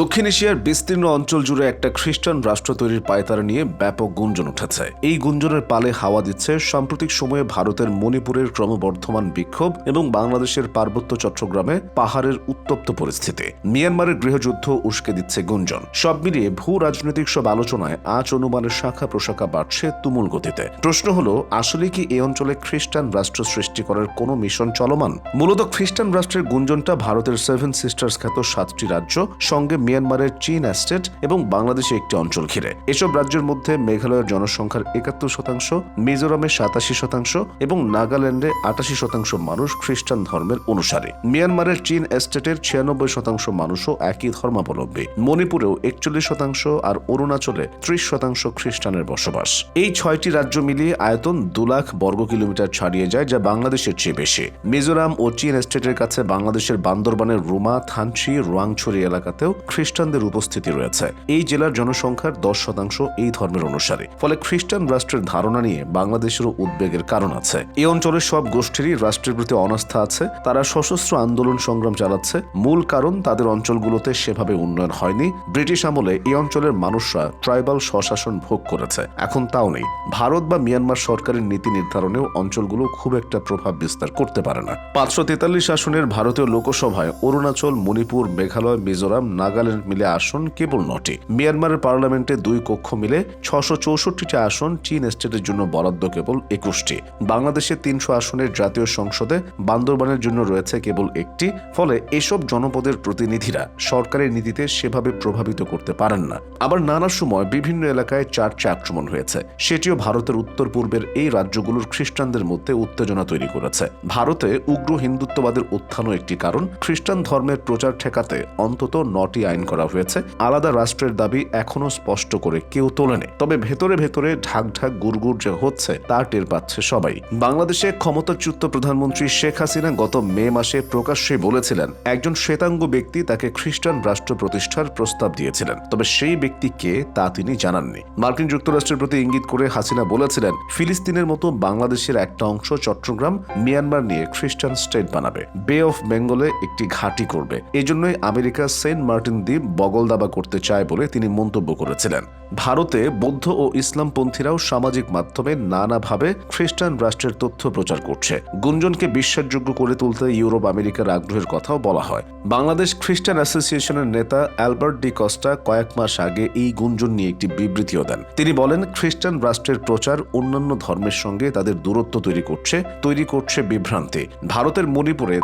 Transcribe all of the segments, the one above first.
দক্ষিণ এশিয়ার বিস্তীর্ণ অঞ্চল জুড়ে একটা খ্রিস্টান রাষ্ট্র তৈরির পায়তারা নিয়ে ব্যাপক গুঞ্জন উঠেছে। এই গুঞ্জনের পালে হাওয়া দিচ্ছে সাম্প্রতিক সময়ে ভারতের মণিপুরের ক্রমবর্ধমান বিক্ষোভ এবং বাংলাদেশের পার্বত্য চট্টগ্রামে পাহাড়ের উত্তপ্ত পরিস্থিতি। মিয়ানমারের গৃহযুদ্ধ উস্কে দিচ্ছে গুঞ্জন। সব মিলিয়ে ভূ রাজনৈতিক সব আলোচনায় আজ অনুমানের শাখা প্রশাখা বাড়ছে তুমুল গতিতে। প্রশ্ন হলো, আসলে কি এই অঞ্চলে খ্রিস্টান রাষ্ট্র সৃষ্টি করার কোনো মিশন চলমান? মূলত খ্রিস্টান রাষ্ট্রের গুঞ্জনটা ভারতের সেভেন সিস্টার্স খ্যাত সাতটি রাজ্য সঙ্গে মিয়ানমারের চীন অ্যাস্টেট এবং বাংলাদেশে একটি অঞ্চল ঘিরে। এসব রাজ্যের মধ্যে মেঘালয়ের জনসংখ্যার একাত্তর শতাংশ মিজোরামে সাতাশি শতাংশ এবং নাগাল্যান্ডে আটাশি শতাংশ মানুষ খ্রিস্টান ধর্মের অনুসারী। মিয়ানমারের চীন এস্টেটের ছিয়ানব্বই শতাংশ মানুষও একই ধর্মাবলম্বী। মণিপুরেও একচল্লিশ শতাংশ আর অরুণাচলে ত্রিশ শতাংশ খ্রিস্টানের বসবাস। এই ছয়টি রাজ্য মিলিয়ে আয়তন দু লাখ বর্গ কিলোমিটার ছাড়িয়ে যায়, যা বাংলাদেশের চেয়ে বেশি। মিজোরাম ও চীন এস্টেটের কাছে বাংলাদেশের বান্দরবানের রুমা, থানচি, রোয়াংছড়ি এলাকাতেও খ্রিস্টানদের উপস্থিতি রয়েছে। এই জেলার জনসংখ্যার দশ শতাংশ এই ধর্মের অনুসারী। ফলে খ্রিস্টান রাষ্ট্রের ধারণা নিয়ে বাংলাদেশেরও উদ্বেগের কারণ আছে। এই অঞ্চলের সব গোষ্ঠীরই রাষ্ট্রের প্রতি অনাস্থা আছে। তারা সশস্ত্র আন্দোলন সংগ্রাম চালাচ্ছে। মূল কারণ তাদের অঞ্চলগুলোতে সেভাবে উন্নয়ন হয়নি। ব্রিটিশ আমলে এই অঞ্চলের মানুষরা ট্রাইবাল স্বশাসন ভোগ করেছে। এখন তাও নেই। ভারত বা মিয়ানমার সরকারের নীতি নির্ধারণেও অঞ্চলগুলো খুব একটা প্রভাব বিস্তার করতে পারে না। পাঁচশো তেতাল্লিশ আসনের ভারতীয় লোকসভায় অরুণাচল, মণিপুর, মেঘালয়, মিজোরাম নাগাল্যান্ড মিলে আসন কেবল নটি। মিয়ানমারের পার্লামেন্টে দুই কক্ষ মিলে ছশো চৌষট্টিটি আসন চীন স্টেটের জন্য বরাদ্দ কেবল একুশটি। বাংলাদেশে তিনশো আসনের জাতীয় সংসদে বান্দরবানের জন্য রয়েছে কেবল একটি, ফলে এসব জনপদের প্রতিনিধিরা সরকারের নীতিতে সেভাবে প্রভাবিত করতে পারেন না। আবার নানা সময় বিভিন্ন এলাকায় চার্চে আক্রমণ হয়েছে। সেটিও ভারতের উত্তর পূর্বের এই রাজ্যগুলোর খ্রিস্টানদের মধ্যে উত্তেজনা তৈরি করেছে। ভারতে উগ্র হিন্দুত্ববাদের উত্থানও একটি কারণ। খ্রিস্টান ধর্মের প্রচার ঠেকাতে অন্তত নটি আইন করা হয়েছে। আলাদা রাষ্ট্রের দাবি এখনও স্পষ্ট করে কেউ তোলেনি। তবে ভেতরে ভেতরে ঢাক ঢাক গুড়গুড় যে হচ্ছে, তা টের পাচ্ছে সবাই। বাংলাদেশে ক্ষমতাচ্যুত প্রধানমন্ত্রী শেখ হাসিনা গত মে মাসে প্রকাশ্যে বলেছিলেন, একজন শ্বেতাঙ্গ ব্যক্তি তাকে খ্রিস্টান রাষ্ট্র প্রতিষ্ঠার প্রস্তাব দিয়েছিলেন। তবে সেই ব্যক্তি কে, তা তিনি জানাননি। মার্কিন যুক্তরাষ্ট্রের প্রতি ইঙ্গিত করে হাসিনা বলেছিলেন, ফিলিস্তিনের মতো বাংলাদেশের একটা অংশ চট্টগ্রাম, মিয়ানমার নিয়ে খ্রিস্টান স্টেট বানাবে। বে অফ বেঙ্গলে একটি ঘাঁটি করবে। এজন্যই আমেরিকা সেন্ট মার্টিন দ্বীপ বগল দাবা করতে চায় বলে তিনি মন্তব্য করেছিলেন। ভারতে বৌদ্ধ ও ইসলামপন্থীরাও সামাজিক মাধ্যমে নানাভাবে খ্রিস্টান রাষ্ট্রের তথ্য প্রচার করছে। গুঞ্জনকে বিশ্বাসযোগ্য করে তুলতে ইউরোপ আমেরিকার আগ্রহের কথাও বলা হয়। বাংলাদেশ খ্রিস্টান অ্যাসোসিয়েশনের নেতা অ্যালবার্ট ডি কস্টা কয়েক মাস আগে এই গুঞ্জন নিয়ে একটি বিবৃতিও দেন। তিনি বলেন, খ্রিস্টান রাষ্ট্রের প্রচার অন্যান্য ধর্মের সঙ্গে তাদের দূরত্ব তৈরি করছে তৈরি করছে বিভ্রান্তি। ভারতের মণিপুরে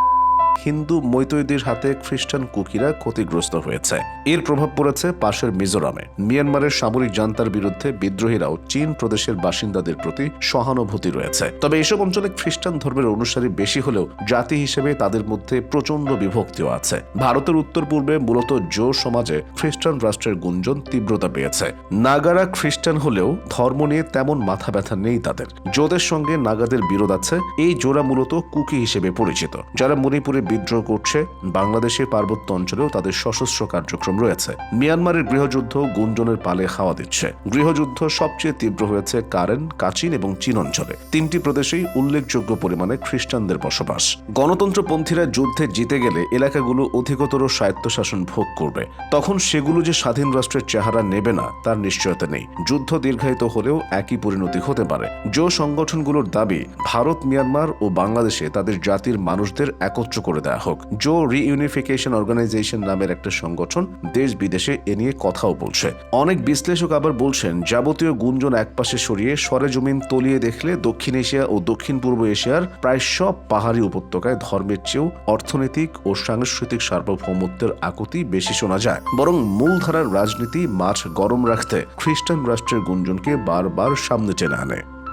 হিন্দু মৈতৈদের হাতে খ্রিস্টান কুকিরা ক্ষতিগ্রস্ত হয়েছে। এর প্রভাব পড়েছে পাশের মিজোরামে। মিয়ানমারের সামরিক জান্তার বিরুদ্ধে বিদ্রোহীরাও চীন প্রদেশের বাসিন্দাদের প্রতি সহানুভূতি রয়েছে। তবে এসব অঞ্চলে খ্রিস্টান ধর্মের অনুসারী বেশি হলেও জাতি হিসেবে তাদের মধ্যে প্রচণ্ড বিভক্তিও আছে। ভারতের উত্তর পূর্বে মূলত জো সমাজে খ্রিস্টান রাষ্ট্রের গুঞ্জন তীব্রতা পেয়েছে। নাগারা খ্রিস্টান হলেও ধর্ম নিয়ে তেমন মাথা ব্যথা নেই তাদের। জোদের সঙ্গে নাগাদের বিরোধ আছে। এই জোড়া মূলত কুকি হিসেবে পরিচিত। যারা মণিপুরে বিদ্রোহ করছে, বাংলাদেশের পার্বত্য অঞ্চলেও তাদের সশস্ত্র কার্যক্রম রয়েছে। মিয়ানমারের গৃহযুদ্ধ গুঞ্জনের পালে হাওয়া দিচ্ছে। গৃহযুদ্ধ সবচেয়ে তীব্র হয়েছে কারেন, কাচিন এবং চীন অঞ্চলে। তিনটি প্রদেশেই উল্লেখযোগ্য পরিমাণে খ্রিস্টানদের বসবাস। গণতন্ত্রপন্থীরা যুদ্ধে জিতে গেলে এলাকাগুলো অধিকতর স্বায়ত্তশাসন ভোগ করবে। তখন সেগুলো যে স্বাধীন রাষ্ট্রের চেহারা নেবে না, তার নিশ্চয়তা নেই। যুদ্ধ দীর্ঘায়িত হলেও একই পরিণতি হতে পারে। জো সংগঠনগুলোর দাবি, ভারত, মিয়ানমার ও বাংলাদেশে তাদের জাতির মানুষদের একত্র করে দেওয়া হোক। জো রিইউনিফিকেশন অর্গানাইজেশন নামের একটা সংগঠন দেশ বিদেশে এ নিয়ে কথাও বলছে। অনেক বিশ্লেষক আবার বলছেন, যাবতীয় গুঞ্জন একপাশে সরিয়ে সরেজমিন তলিয়ে দেখলে দক্ষিণ এশিয়া ও দক্ষিণ পূর্ব এশিয়ার প্রায় সব পাহাড়ি উপত্যকায় ধর্মের চেয়েও অর্থনৈতিক ও সাংস্কৃতিক সার্বভৌমত্বের আকুতি বেশি শোনা যায়। বরং মূলধারার রাজনীতি মাঠ গরম রাখতে খ্রিস্টান রাষ্ট্রের গুঞ্জনকে বারবার সামনে টেনে আনে।